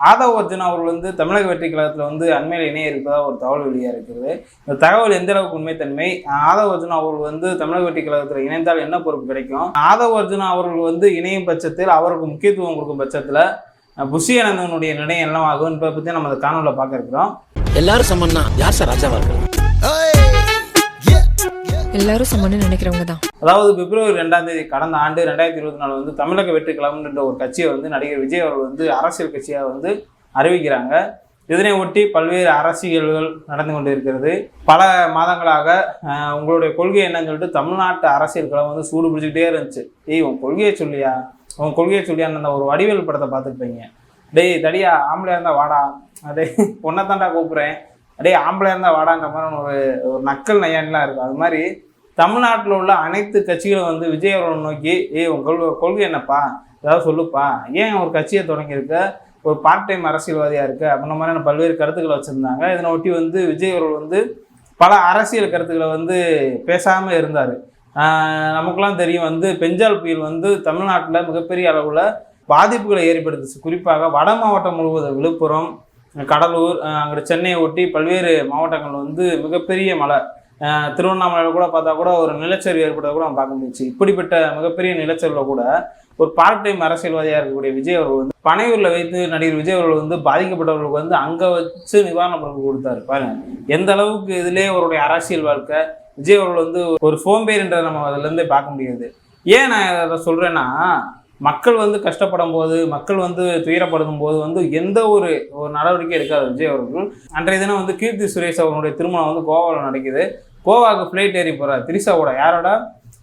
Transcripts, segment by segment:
ஆதவ அர்ஜுன் அவர்கள் வந்து தமிழக வெற்றி கழகத்தில் வந்து அண்மையில் இணைய இருப்பதாக ஒரு தகவல் வெளியாக இருக்கிறது. இந்த தகவல் எந்த அளவுக்கு உண்மைத்தன்மை? ஆதவ அர்ஜுன் அவர்கள் வந்து தமிழக வெற்றி கழகத்தில் இணைந்தால் என்ன பொறுப்பு கிடைக்கும்? ஆதவ அர்ஜுன் அவர்கள் வந்து இணையும் பட்சத்தில் அவருக்கு முக்கியத்துவம் கொடுக்கும் பட்சத்தில் புஷி அனந்தனுடைய நிலையம் என்னவாகும் என்பதை பற்றி நம்ம அந்த காணொலியில் பார்க்க இருக்கிறோம். எல்லாரும் சமன்னா யார் சார் ராஜாவா இருக்கிறோம் எல்லாரும் சமன்னு நினைக்கிறவங்க தான். அதாவது பிப்ரவரி ரெண்டாம் தேதி கடந்த ஆண்டு ரெண்டாயிரத்தி இருபத்தி நாலு வந்து தமிழக வெற்றி கழகம்ன்ற ஒரு கட்சியை வந்து நடிகர் விஜய் அவர்கள் வந்து அரசியல் கட்சியாக வந்து அறிவிக்கிறாங்க. இதனை ஒட்டி பல்வேறு அரசியல்கள் நடந்து கொண்டு இருக்கிறது பல மாதங்களாக உங்களுடைய கொள்கை என்னன்னு சொல்லிட்டு தமிழ்நாட்டு அரசியல் கழகம் வந்து சூடு பிடிச்சிக்கிட்டே இருந்துச்சு. ஏய் உன் கொள்கையை சொல்லியா? உன் கொள்கையை சொல்லியான்னு அந்த ஒரு வடிவேல் படத்தை பார்த்துருப்பீங்க டேய் தடியா ஆம்பளை இருந்தால் வாடா. அதே பொண்ணை தாண்டா கூப்பிட்றேன். டேய் ஆம்பளை இருந்தால் வாடாங்கிற மாதிரி ஒரு ஒரு நக்கல் நையான்லாம் இருக்கும். அது மாதிரி தமிழ்நாட்டில் உள்ள அனைத்து கட்சிகளும் வந்து விஜய் அவர்களை நோக்கி ஏய் உங்கள் கொள்கை என்னப்பா? ஏதாவது சொல்லுப்பா. ஏன் ஒரு கட்சியை தொடங்கியிருக்க? ஒரு பார்ட் டைம் அரசியல்வாதியாக இருக்க? அப்படின்ற மாதிரியான பல்வேறு கருத்துக்களை வச்சுருந்தாங்க. இதனை ஒட்டி வந்து விஜய் அவர்கள் வந்து பல அரசியல் கருத்துக்களை வந்து பேசாமல் இருந்தார். நமக்குலாம் தெரியும் வந்து பெஞ்சால் புயல் வந்து தமிழ்நாட்டில் மிகப்பெரிய அளவில் பாதிப்புகளை ஏற்படுத்துச்சு. குறிப்பாக வட மாவட்டம் முழுவதும் விழுப்புரம் கடலூர் அங்கே சென்னையை ஒட்டி பல்வேறு மாவட்டங்கள் வந்து மிகப்பெரிய மழை திருவண்ணாமலையில் கூட பார்த்தா கூட ஒரு நிலச்சரிவு ஏற்பட்டதை கூட நம்ம பார்க்க முடிஞ்சு இப்படிப்பட்ட மிகப்பெரிய நிலச்சரிவில் கூட ஒரு பார்ட் டைம் அரசியல்வாதியாக இருக்கக்கூடிய விஜய் அவர்கள் வந்து பனையூரில் வைத்து நடிகர் விஜய் அவர்கள் வந்து பாதிக்கப்பட்டவர்களுக்கு வந்து அங்கே வச்சு நிவாரணப் பொருட்கள் கொடுத்தாரு. பாருங்க எந்த அளவுக்கு இதிலே அவருடைய அரசியல் வாழ்க்கை விஜய் அவர்கள் வந்து ஒரு சோம்பேறின்றதை நம்ம அதுலேருந்தே பார்க்க முடியாது. ஏன் நான் அதை சொல்கிறேன்னா மக்கள் வந்து கஷ்டப்படும் போது மக்கள் வந்து துயரப்படுத்தும் போது வந்து எந்த ஒரு ஒரு நடவடிக்கை எடுக்காது விஜய் அவர்கள். அன்றைய தினம் வந்து கீர்த்தி சுரேஷ் அவர்களுடைய திருமணம் வந்து கோவாவில் நடக்குது. கோவாவுக்கு ஃப்ளைட் ஏறி போகிறார் திரிசாவோட யாரோட?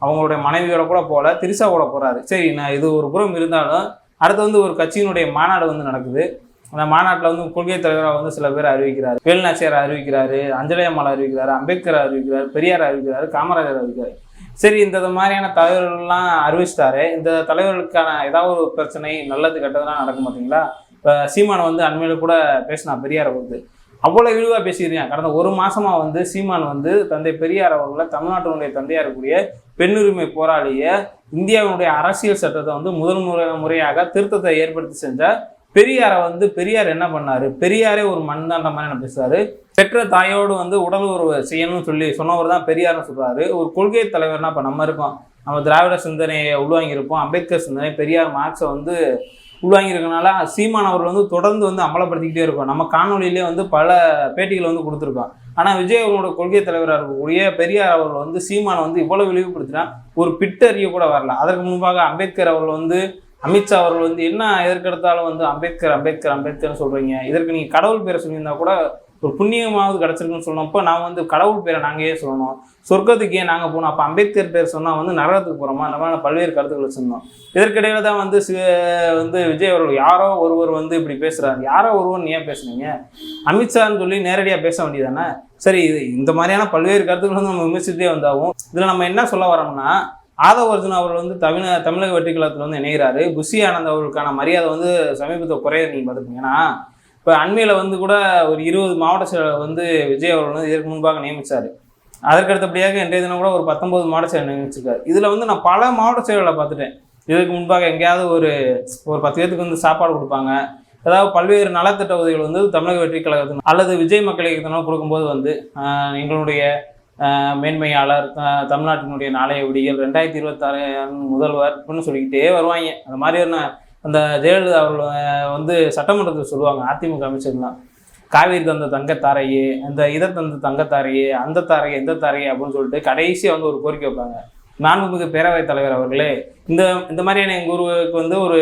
அவங்களுடைய மனைவியோட கூட போகல. திரிசாவோட போகிறாரு சரி நான் இது ஒரு புறம் இருந்தாலும் அடுத்து வந்து ஒரு கட்சியினுடைய மாநாடு வந்து நடக்குது. அந்த மாநாட்டில் வந்து கொள்கை தலைவராக வந்து சில பேர் அறிவிக்கிறார். வேலுநாச்சியார் அறிவிக்கிறாரு அஞ்சலி அம்மாள் அறிவிக்கிறாரு அம்பேத்கர் அறிவிக்கிறார் பெரியார் அறிவிக்கிறாரு காமராஜர் அறிவிக்கிறார். சரி இந்த மாதிரியான தலைவர்கள்லாம் அறிவிச்சிட்டாரு. இந்த தலைவர்களுக்கான ஏதாவது ஒரு பிரச்சனை நல்லது கெட்டதெல்லாம் நடக்கும் பார்த்தீங்களா இப்போ சீமான் வந்து அண்மையில் கூட பேசினா பெரியாரை வந்து. அவ்வளோ இழிவாக பேசியிருக்கேன் கடந்த ஒரு மாதமாக வந்து சீமான் வந்து தந்தை பெரியார் அவர்களை தமிழ்நாட்டினுடைய தந்தையாக இருக்கக்கூடிய பெண்ணுரிமை போராளிய இந்தியாவினுடைய அரசியல் சட்டத்தை வந்து முதல் முறை முறையாக திருத்தத்தை ஏற்படுத்தி செஞ்ச பெரியாரை வந்து பெரியார் என்ன பண்ணாரு? பெரியாரே ஒரு மண் மாதிரி என்ன பேசுறாரு? பெற்ற தாயோடு வந்து உடல் உறவு செய்யணும்னு சொல்லி சொன்னவர் தான் பெரியார்னு சொல்றாரு. ஒரு கொள்கை தலைவர்னா இப்போ நம்ம இருக்கோம். நம்ம திராவிட சிந்தனையை உள்வாங்கியிருப்போம். அம்பேத்கர் சிந்தனை பெரியார் மார்க்ஸை வந்து உள்வாங்கியிருக்கனால சீமான் அவர்கள் வந்து தொடர்ந்து வந்து அமலப்படுத்திக்கிட்டே இருக்கும் நம்ம காணொலியிலே வந்து பல பேட்டிகள் வந்து கொடுத்துருக்கோம் ஆனால் விஜய் அவர்களோட கொள்கை தலைவராக இருக்கக்கூடிய பெரியார் அவர்கள் வந்து சீமானை வந்து இவ்வளோ விழிவுபடுத்தினா ஒரு பிட்டறிய கூட வரல. அதற்கு முன்பாக அம்பேத்கர் அவர்கள் வந்து அமித்ஷா அவர்கள் வந்து என்ன எதற்கெடுத்தாலும் வந்து அம்பேத்கர் அம்பேத்கர் அம்பேத்கர்னு சொல்றீங்க. இதற்கு நீங்கள் கடவுள் பேரை சொல்லியிருந்தா கூட ஒரு புண்ணியமாவது கிடச்சிருக்குன்னு சொன்னப்போ நான் வந்து கடவுள் பேரை நாங்கள் ஏன் சொல்லணும். சொர்க்கத்துக்கு ஏன் நாங்கள் போனோம் அப்போ அம்பேத்கர் பேர் சொன்னால் வந்து நரகத்துக்கு போகிறோமா இந்த மாதிரி பல்வேறு கருத்துக்களை சொன்னோம் இதற்கிடையில தான் வந்து வந்து விஜய் அவர்கள் யாரோ ஒருவர் வந்து இப்படி பேசுகிறாரு யாரோ ஒருவர் ஏன் பேசுனீங்க? அமித்ஷான்னு சொல்லி நேரடியாக பேச வேண்டியதானே சரி இது இந்த மாதிரியான பல்வேறு கருத்துக்கள் வந்து நம்ம விமர்சித்தே வந்தாகும் இதில் நம்ம என்ன சொல்ல வரோம்னா ஆதவ அர்ஜுன் அவர்கள் வந்து தமிழ தமிழக வெற்றி வந்து இணைகிறாரு புஷி ஆனந்த் அவர்களுக்கான மரியாதை வந்து சமீபத்தில் குறைய நீங்கள் பார்த்துப்பீங்க ஏன்னா இப்போ அண்மையில் வந்து கூட ஒரு இருபது மாவட்ட செயலர் வந்து விஜய் அவர்கள் வந்து இதற்கு முன்பாக நியமிச்சார். அதற்கடுத்தபடியாக இன்றைய தினம் கூட ஒரு பத்தொன்பது மாவட்ட செயலர் நியமிச்சிருக்காரு. இதில் வந்து நான் பல மாவட்ட செயலர்களை பார்த்துட்டேன் இதற்கு முன்பாக எங்கேயாவது ஒரு ஒரு பத்து பேத்துக்கு வந்து சாப்பாடு கொடுப்பாங்க. அதாவது பல்வேறு நலத்திட்ட உதவிகள் வந்து தமிழக வெற்றி கழகத்தின் அல்லது விஜய் மக்கள் இயக்கத்தினால் கொடுக்கும்போது வந்து எங்களுடைய மேன்மையாளர் தமிழ்நாட்டினுடைய நாளைய விடிகள் ரெண்டாயிரத்தி இருபத்தாறு முதல்வர் அப்படின்னு சொல்லிக்கிட்டே வருவாங்க. அந்த மாதிரியான அந்த ஜெயலலிதா அவர்கள் வந்து சட்டமன்றத்தில் சொல்லுவாங்க அதிமுக அமைச்சர்லாம் காவேரி தந்த தங்கத்தாரையே அந்த இதை தந்த தங்கத்தாரையே அந்த தாரையே இந்த தாரையே அப்படின்னு சொல்லிட்டு கடைசியாக வந்து ஒரு கோரிக்கை வைப்பாங்க. மாண்புமிகு பேரவைத் தலைவர் அவர்களே இந்த இந்த மாதிரியான எங்கள் ஊருக்கு வந்து ஒரு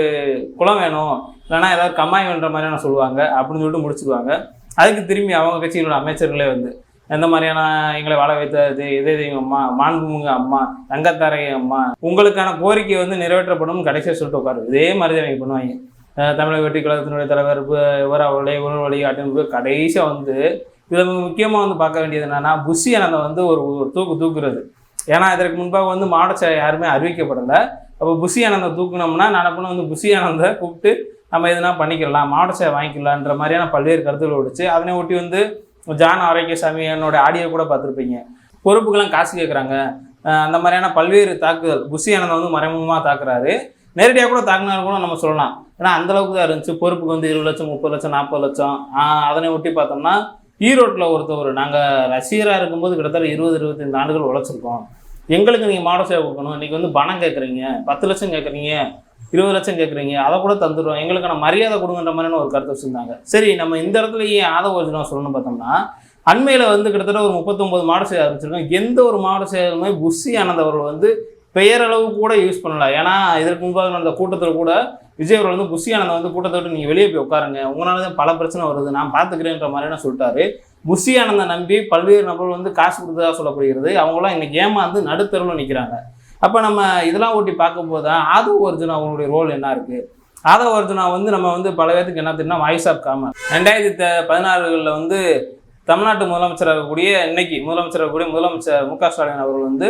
குளம் வேணும் இல்லைன்னா ஏதாவது கம்மாய் வேணுன்ற மாதிரியான சொல்லுவாங்க அப்படின்னு சொல்லிட்டு முடிச்சிடுவாங்க அதுக்கு திரும்பி அவங்க கட்சியினோட அமைச்சர்களே வந்து எந்த மாதிரியான எங்களை வாழ வைத்தது? இதே தெய்வம் அம்மா? மாண்புமிகு அம்மா தங்கத்தாரை அம்மா உங்களுக்கான கோரிக்கை வந்து நிறைவேற்றப்படும் கடைசியாக சொல்லிட்டு உட்காரு இதே மாதிரி தான் இவங்க பண்ணுவாங்க. தமிழக வெற்றி கழகத்தினுடைய தலைவர் இவர் அவர்களே உணவு வழிகாட்டின் கடைசியாக வந்து இதில் முக்கியமாக வந்து பார்க்க வேண்டியது என்னென்னா புஷி ஆனந்தை வந்து ஒரு ஒரு தூக்கு தூக்குறது. ஏன்னா இதற்கு முன்பாக வந்து மாவட்ட யாருமே அறிவிக்கப்படலை. அப்போ புஷி ஆனந்தை தூக்குனோம்னா நடப்புன்னு வந்து புஷி ஆனந்தை கூப்பிட்டு நம்ம எதுனா பண்ணிக்கலாம் மாவட்ட சேவை வாங்கிக்கலான்ற மாதிரியான பல்வேறு கருத்துக்களை ஒடிச்சு அதனை ஒட்டி வந்து ஜான் ஆரோக்கியசாமி என்னோட ஆடியோ கூட பார்த்துருப்பீங்க. பொறுப்புக்கெல்லாம் காசு கேட்குறாங்க அந்த மாதிரியான பல்வேறு தாக்குதல் புஷி ஆனந்தை வந்து மறைமுகமாக தாக்குறாரு. நேரடியாக கூட தாக்குனாலும் கூட நம்ம சொல்லலாம். ஏன்னா அந்த அளவுக்கு தான் இருந்துச்சு. பொறுப்புக்கு வந்து இருபது லட்சம் முப்பது லட்சம் நாற்பது லட்சம். அதனை ஒட்டி பார்த்தோம்னா ஈரோட்டில் ஒருத்தவர் நாங்கள் ரசிகராக இருக்கும்போது கிட்டத்தட்ட இருபது இருபத்தைந்து ஆண்டுகள் உழைச்சிருக்கோம். எங்களுக்கு நீங்கள் மாட சேவை கொடுக்கணும். இன்றைக்கி வந்து பணம் கேட்குறீங்க பத்து லட்சம் கேட்குறீங்க இருபது லட்சம் கேட்குறீங்க அதை கூட தந்துடுவோம் எங்களுக்கான மரியாதை கொடுங்கன்ற மாதிரியான ஒரு கருத்தை வச்சுருந்தாங்க. சரி நம்ம இந்த இடத்துல ஏன் ஆதவ யோஜனா சொல்லணும்னு பார்த்தோம்னா அண்மையில் வந்து கிட்டத்தட்ட ஒரு முப்பத்தொம்பது மாவட்ட செயலர் ஆரம்பிச்சிருக்கோம் எந்த ஒரு மாவட்ட செயலருமே புஷி ஆனந்த் அவர்கள் வந்து பெயரளவு கூட யூஸ் பண்ணல. ஏன்னா இதற்கு முன்பாக நடந்த கூட்டத்தில் கூட விஜய் அவர்கள் வந்து புஷி ஆனந்த் வந்து கூட்டத்தை விட்டு நீங்கள் வெளியே போய் உட்காருங்க. உங்களால தான் பல பிரச்சனை வருது. நான் பார்த்துக்கிறேன்ற மாதிரியான சொல்லிட்டாரு. புஷி ஆனந்தை நம்பி பல்வேறு நபர்கள் வந்து காசு கொடுத்ததாக சொல்லப்படுகிறது. அவங்களாம் இன்னைக்கு ஏமாந்து நடுத்தருவில் நிற்கிறாங்க அப்போ நம்ம இதெல்லாம் ஓட்டி பார்க்கும்போது தான் ஆதவ அர்ஜுன் அவங்களுடைய ரோல் என்ன இருக்குது ஆதவ அர்ஜுனா வந்து நம்ம வந்து பல பேருக்கு என்ன தெரியும்னா வாய்ஸ் ஆஃப் காமன் ரெண்டாயிரத்தி த பதினாறுகளில் வந்து தமிழ்நாட்டு முதலமைச்சராக இருக்கக்கூடிய இன்னைக்கு முதலமைச்சராக இருக்கக்கூடிய முதலமைச்சர் மு க ஸ்டாலின் அவர்கள் வந்து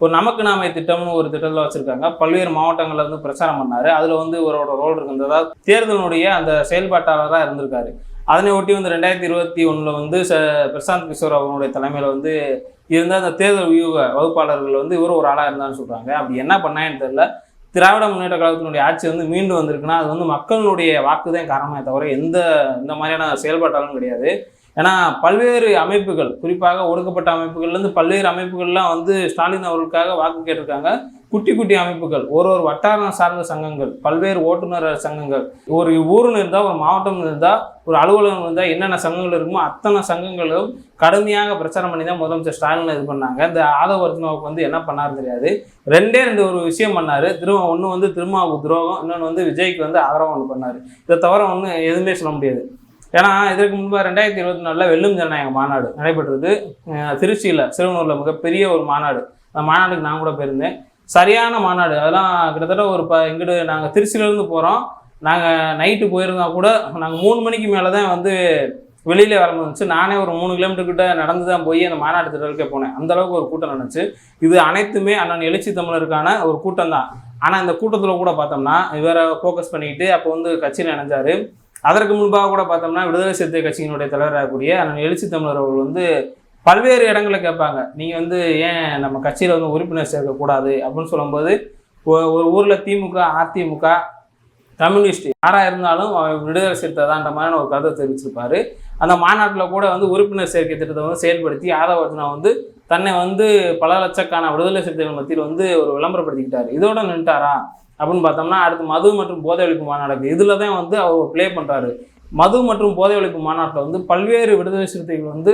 ஒரு நமக்கு நாமை திட்டம்னு ஒரு திட்டத்தில் வச்சுருக்காங்க. பல்வேறு மாவட்டங்களில் வந்து பிரச்சாரம் பண்ணார். அதில் வந்து இவரோட ரோல் இருக்குது தேர்தலுடைய தேர்தலினுடைய அந்த செயல்பாட்டாளராக இருந்திருக்காரு. அதனை ஒட்டி வந்து ரெண்டாயிரத்தி இருபத்தி ஒன்றில் வந்து ச பிரசாந்த் கிஷோர் அவர்களுடைய தலைமையில் வந்து இருந்த அந்த தேர்தல் வியூக வகுப்பாளர்கள் வந்து இவரும் ஒரு ஆளாக இருந்தான்னு சொல்கிறாங்க அப்படி என்ன பண்ணான்னு தெரியல. திராவிட முன்னேற்ற கழகத்தினுடைய ஆட்சி வந்து மீண்டும் வந்திருக்குன்னா அது வந்து மக்களுடைய வாக்குதான் காரணமே தவிர எந்த இந்த மாதிரியான செயல்பாட்டாலும் கிடையாது. ஏன்னா பல்வேறு அமைப்புகள் குறிப்பாக ஒடுக்கப்பட்ட அமைப்புகள்லேருந்து பல்வேறு அமைப்புகள்லாம் வந்து ஸ்டாலின் அவர்களுக்காக வாக்கு கேட்டிருக்காங்க. குட்டி குட்டி அமைப்புகள் ஒரு ஒரு வட்டாரம் சார்ந்த சங்கங்கள் பல்வேறு ஓட்டுநர் சங்கங்கள். ஒரு ஊரில் இருந்தால் ஒரு மாவட்டம் இருந்தால் ஒரு அலுவலகம் இருந்தால் என்னென்ன சங்கங்கள் இருக்குமோ அத்தனை சங்கங்களும் கடுமையாக பிரச்சாரம் பண்ணி தான் முதலமைச்சர் ஸ்டாலின் இது பண்ணாங்க. இந்த ஆதவ அர்ஜுனாவுக்கு வந்து என்ன பண்ணார் தெரியாது. ரெண்டே ரெண்டு ஒரு விஷயம் பண்ணார். திரும்ப ஒன்று வந்து திருமாவுக்கு துரோகம் இன்னொன்று வந்து விஜய்க்கு வந்து ஆதரவு ஒன்று பண்ணார். இதை தவிர ஒன்று எதுவுமே சொல்ல முடியாது. ஏன்னா இதற்கு முன்பாக ரெண்டாயிரத்தி இருபத்தி நாலில் வெல்லும் ஜனநாயக மாநாடு நடைபெற்றது. திருச்சியில் சிறுவனூரில் மிகப்பெரிய ஒரு மாநாடு. அந்த மாநாடுக்கு நான் கூட போயிருந்தேன். சரியான மாநாடு. அதெல்லாம் கிட்டத்தட்ட ஒரு ப எங்கிட்டு நாங்கள் திருச்சியிலேருந்து போகிறோம் நாங்கள் நைட்டு போயிருந்தா கூட நாங்கள் மூணு மணிக்கு மேலே தான் வந்து வெளியில் வர வந்துச்சு நானே ஒரு மூணு கிலோமீட்டர் கிட்ட நடந்து தான் போய் அந்த மாநாட்டு திடலுக்கே போனேன். அந்த அளவுக்கு ஒரு கூட்டம் நடந்துச்சு. இது அனைத்துமே அண்ணன் எழுச்சி தமிழருக்கான ஒரு கூட்டம் தான் ஆனால் இந்த கூட்டத்தில் கூட பார்த்தோம்னா இவரை ஃபோக்கஸ் பண்ணிக்கிட்டு அப்போ வந்து கட்சியில் இணைஞ்சாரு. அதற்கு முன்பாக கூட பார்த்தோம்னா விடுதலை சிறுத்தை கட்சியினுடைய தலைவராக கூடிய அண்ணன் எழுச்சி தமிழர் அவர்கள் வந்து பல்வேறு இடங்களில் கேட்பாங்க. நீங்கள் வந்து ஏன் நம்ம கட்சியில் வந்து உறுப்பினர் சேர்க்கக்கூடாது அப்படின்னு சொல்லும்போது ஒரு ஊரில் திமுக அதிமுக கம்யூனிஸ்ட் யாராக இருந்தாலும் அவன் விடுதலை சிறுத்தை தான்ற மாதிரியான ஒரு கருத்தை தெரிவிச்சிருப்பாரு. அந்த மாநாட்டில் கூட வந்து உறுப்பினர் சேர்க்கை திட்டத்தை வந்து செயல்படுத்தி ஆதவர்ஜனா வந்து தன்னை வந்து பல லட்சக்கான விடுதலை சிறுத்தைகள் மத்தியில் வந்து ஒரு விளம்பரப்படுத்திக்கிட்டாரு. இதோட நின்ட்டாரா அப்படின்னு பார்த்தோம்னா அடுத்து மது மற்றும் போதை ஒழிப்பு மாநாடு. இதில் தான் வந்து அவர் ப்ளே பண்ணுறாரு மது மற்றும் போதை ஒழிப்பு மாநாட்டில் வந்து பல்வேறு விடுதலை சிறுத்தைகள் வந்து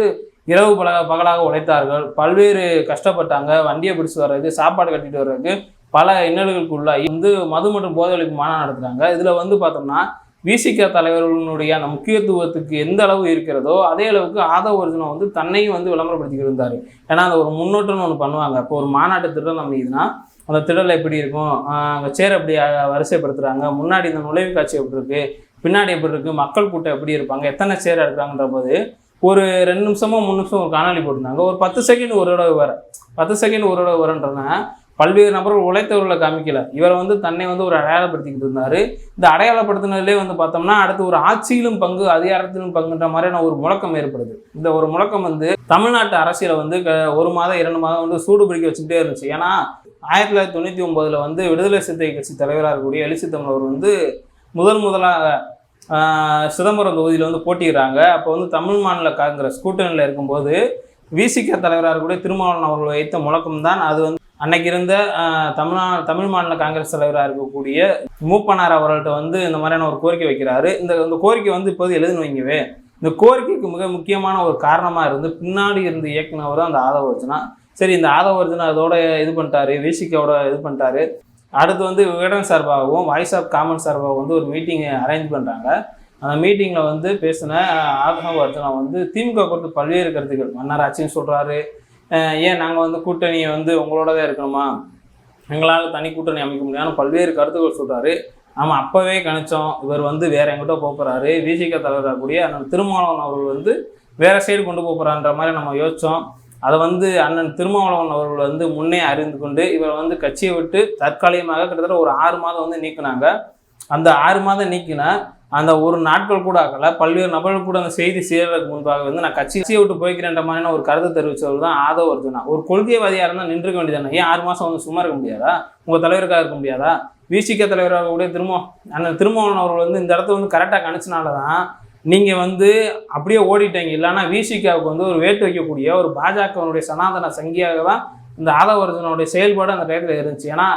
இரவு பல பகலாக உழைத்தார்கள். பல்வேறு கஷ்டப்பட்டாங்க. வண்டியை பிடிச்சி வர்றதுக்கு சாப்பாடு கட்டிட்டு வர்றதுக்கு பல இன்னல்களுக்கு உள்ளாகி வந்து மது மற்றும் போதை ஒழிப்பு மாநாடு நடத்துகிறாங்க இதில் வந்து பார்த்தோம்னா விசிக தலைவர்களுடைய அந்த முக்கியத்துவத்துக்கு எந்த அளவு இருக்கிறதோ அதே அளவுக்கு ஆதவ ஒரிஜினல் வந்து தன்னையும் வந்து விளம்பரப்படுத்திக்கிட்டு இருந்தார். ஏன்னா அந்த ஒரு முன்னோட்டம்னு ஒன்று பண்ணுவாங்க. இப்போ ஒரு மாநாட்டு திட்டம் நம்ம இதுனா அந்த திடல் எப்படி இருக்கும்? அங்கே சேர் எப்படி வரிசைப்படுத்துகிறாங்க முன்னாடி இந்த நுழைவு காட்சி எப்படி இருக்குது பின்னாடி எப்படி இருக்குது மக்கள் கூட்டம் எப்படி இருப்பாங்க? எத்தனை சேர் எடுக்கிறாங்கன்ற போது ஒரு ரெண்டு நிமிஷமோ மூணு நிமிஷம் ஒரு காணொலி போட்டிருந்தாங்க. ஒரு பத்து செகண்ட் ஒரு தடவை வர பத்து செகண்ட் ஒரு தடவை வரன்றதுனா பல்வேறு நபர்கள் உழைத்தவர்களை காமிக்கல. இவர் வந்து தன்னை வந்து ஒரு அடையாளப்படுத்திக்கிட்டு இருந்தார். இந்த அடையாளப்படுத்தினதுலேயே வந்து பார்த்தோம்னா அடுத்து ஒரு ஆட்சியிலும் பங்கு அதிகாரத்திலும் பங்குன்ற மாதிரியான ஒரு முழக்கம் ஏற்படுது. இந்த ஒரு முழக்கம் வந்து தமிழ்நாட்டு அரசியலை வந்து க- ஒரு மாதம் இரண்டு மாதம் வந்து சூடு பிடிக்க வச்சுக்கிட்டே இருந்துச்சு. ஏன்னா ஆயிரத்தி தொள்ளாயிரத்தி தொண்ணூற்றி ஒம்போதில் வந்து விடுதலை சிறுத்தை கட்சி தலைவராக இருக்கக்கூடிய எழுச்சி தமிழர் வந்து முதல் முதலாக சிதம்பரம் தொகுதியில் வந்து போட்டிடுறாங்க அப்போ வந்து தமிழ் மாநில காங்கிரஸ் கூட்டணியில் இருக்கும்போது விசிக தலைவராக இருக்கக்கூடிய திருமாவளவன் அவர்கள் வைத்த முழக்கம் தான் அது வந்து அன்னைக்கு இருந்த தமிழ்நா தமிழ் மாநில காங்கிரஸ் தலைவராக இருக்கக்கூடிய மூப்பனார் அவர்கள்ட்ட வந்து இந்த மாதிரியான ஒரு கோரிக்கை வைக்கிறாரு. இந்த இந்த கோரிக்கை வந்து இப்போது எழுதுன்னு வைங்கவே இந்த கோரிக்கைக்கு மிக முக்கியமான ஒரு காரணமாக இருந்து பின்னாடி இருந்து இயக்குனவர் தான் அந்த ஆதரவு வச்சுனா சரி இந்த ஆதவர்ஜனா அதோட இது பண்ணிட்டாரு விசிகோட இது பண்ணிட்டாரு. அடுத்து வந்து விகடன் சார்பாகவும் வாய்ஸ் ஆஃப் காமன் சார்பாகவும் வந்து ஒரு மீட்டிங் அரேஞ்ச் பண்ணுறாங்க அந்த மீட்டிங்கில் வந்து பேசின ஆதவ வந்து திமுக குறித்து பல்வேறு கருத்துக்கள். மன்னராட்சின்னு சொல்கிறாரு ஏன் நாங்கள் வந்து கூட்டணியை வந்து உங்களோட தான் இருக்கணுமா? எங்களால் தனி கூட்டணி அமைக்க முடியாதுன்னு பல்வேறு கருத்துக்கள் சொல்கிறாரு நம்ம அப்போவே கணிச்சோம். இவர் வந்து வேற எங்கிட்ட போகிறாரு விசிக தலைவராக கூடிய அந்த திருமாவளவன் அவர்கள் வந்து வேற சைடு கொண்டு போகிறான்ற மாதிரி நம்ம யோசித்தோம் அதை வந்து அண்ணன் திருமாவளவன் அவர்கள் வந்து முன்னே அறிந்து கொண்டு இவரை வந்து கட்சியை விட்டு தற்காலிகமாக கிட்டத்தட்ட ஒரு ஆறு மாதம் வந்து நீக்கினாங்க. அந்த ஆறு மாதம் நீக்கின அந்த ஒரு நாட்கள் கூட ஆகல. பல்வேறு நபர்கள் கூட அந்த செய்தி சேர்றதுக்கு முன்பாக வந்து நான் கட்சியை விட்டு போய்க்கிறேன்ற மாதிரியான ஒரு கருத்து தெரிவித்தவர் தான் ஆதவ அர்ஜுனா. ஒரு கொள்கைவாதியாக இருந்தால் நின்றுக்க வேண்டியதானே ஏன் ஆறு மாதம் வந்து சும்மா இருக்க முடியாதா? உங்கள் தலைவருக்காக இருக்க முடியாதா? விசிக தலைவராக கூட திரும்ப அந்த திருமாவளவன் அவர்கள் வந்து இந்த இடத்த வந்து கரெக்டாக கணிச்சனால தான் நீங்கள் வந்து அப்படியே ஓடிட்டீங்க. இல்லைன்னா விசிகாவுக்கு வந்து ஒரு வேட்டு வைக்கக்கூடிய ஒரு பாஜகவினுடைய சனாதன சங்கியாக தான் இந்த ஆதவர்ஜனுடைய செயல்பாடு அந்த டயத்தில் இருந்துச்சு. ஏன்னா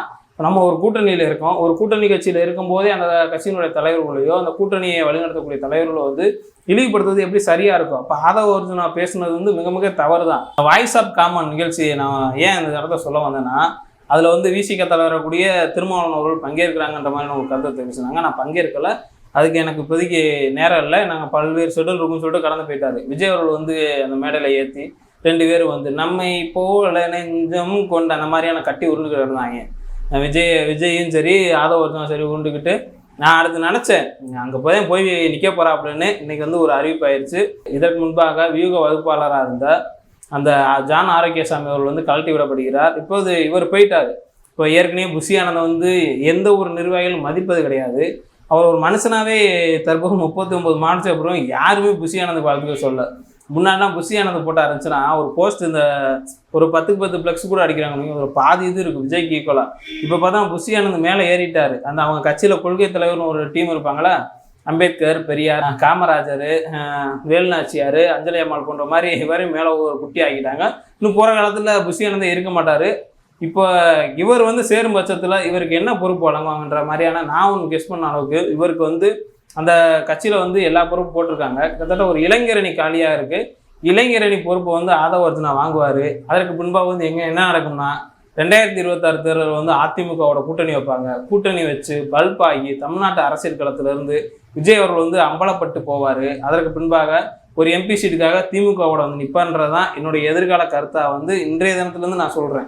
நம்ம ஒரு கூட்டணியில் இருக்கோம். ஒரு கூட்டணி கட்சியில் இருக்கும்போதே அந்த கட்சியினுடைய தலைவர்களையோ அந்த கூட்டணியை வழிநடத்தக்கூடிய தலைவர்களோ வந்து இழிவுபடுத்துறது எப்படி சரியாக இருக்கும்? அப்போ ஆதவ அர்ஜுனா பேசுனது வந்து மிக மிக தவறு தான் வாய்ஸ் ஆஃப் காமன் நிகழ்ச்சியை நான் ஏன் இந்த இடத்த சொல்ல வந்தேன்னா அதில் வந்து விசிக தலைவரக்கூடிய திருமாவளவன் அவர்கள் பங்கேற்கிறாங்கன்ற மாதிரி ஒரு கருத்தை தெரிவிச்சாங்க நான் பங்கேற்கலை. அதுக்கு எனக்கு இப்போதைக்கு நேரம் இல்லை. நாங்கள் பல்வேறு ஷெடியூல் இருக்குன்னு சொல்லிட்டு கடந்து போயிட்டாரு. விஜய் அவர்கள் வந்து அந்த மேடையில் ஏற்றி ரெண்டு பேரும் வந்து நம்மை போல நெஞ்சம் கொண்ட அந்த மாதிரியான கட்டி உருண்டுக்கிட்டு இருந்தாங்க. விஜய் விஜயும் சரி ஆதவ சரி உருண்டுக்கிட்டு நான் அடுத்து நினச்சேன் அங்கே போய் போய் நிற்க போகிறா அப்படின்னு இன்றைக்கி வந்து ஒரு அறிவிப்பு ஆயிடுச்சு இதற்கு முன்பாக வியூக வகுப்பாளராக இருந்த அந்த ஜான் ஆரோக்கியசாமி அவர்கள் வந்து கழட்டி விடப்படுகிறார். இப்போது இவர் போயிட்டார். இப்போ ஏற்கனவே புஷி ஆனந்த் வந்து எந்த ஒரு நிர்வாகிகளும் மதிப்பது கிடையாது. அவர் ஒரு மனுஷனாவே தற்போது முப்பத்தி ஒன்பது மார்ச் அப்புறம் யாருமே புஷி ஆனந்த் வாழ்த்துக்கள் சொல்ல. முன்னாடிலாம் புஷி ஆனந்த் போட்டா இருந்துச்சுன்னா ஒரு போஸ்ட் இந்த ஒரு பத்துக்கு பத்து ஃப்ளெக்ஸ் கூட அடிக்கிறாங்க. ஒரு பாதி இது இருக்குது விஜய்க்கு ஈக்குவலாக இப்போ பார்த்தா புஷி ஆனந்த் மேலே ஏறிட்டார். அந்த அவங்க கட்சியில் கொள்கை தலைவர்னு ஒரு டீம் இருப்பாங்களா அம்பேத்கர் பெரியார் காமராஜர் வேலுநாச்சியார் அஞ்சலி அம்மாள் போன்ற மாதிரி வரையும் மேலே ஒரு குட்டி ஆகிட்டாங்க இன்னும் போகிற காலத்தில் புஷி இருக்க மாட்டார். இப்போ இவர் வந்து சேரும் பட்சத்தில் இவருக்கு என்ன பொறுப்பு வழங்குவாங்கன்ற மாதிரியான நான் ஒன்று கெஸ் பண்ண அளவுக்கு இவருக்கு வந்து அந்த கட்சியில் வந்து எல்லா பொறுப்பும் போட்டிருக்காங்க. கிட்டத்தட்ட ஒரு இளைஞரணி காலியாக இருக்குது இளைஞரணி பொறுப்பை வந்து ஆதவ வாங்குவார். அதற்கு பின்பாக வந்து எங்கே என்ன நடக்கும்னா ரெண்டாயிரத்தி இருபத்தாறு தேர்தல் வந்து அதிமுகவோட கூட்டணி வைப்பாங்க. கூட்டணி வச்சு பல்ப் ஆகி தமிழ்நாட்டு அரசியல் களத்திலிருந்து விஜய் அவர்கள் வந்து அம்பலப்பட்டு போவார். அதற்கு பின்பாக ஒரு எம்பி சீட்டுக்காக திமுகவோட வந்து நிற்பான்றதான் என்னுடைய எதிர்கால கருத்தாக வந்து இன்றைய தினத்துலேருந்து நான் சொல்கிறேன்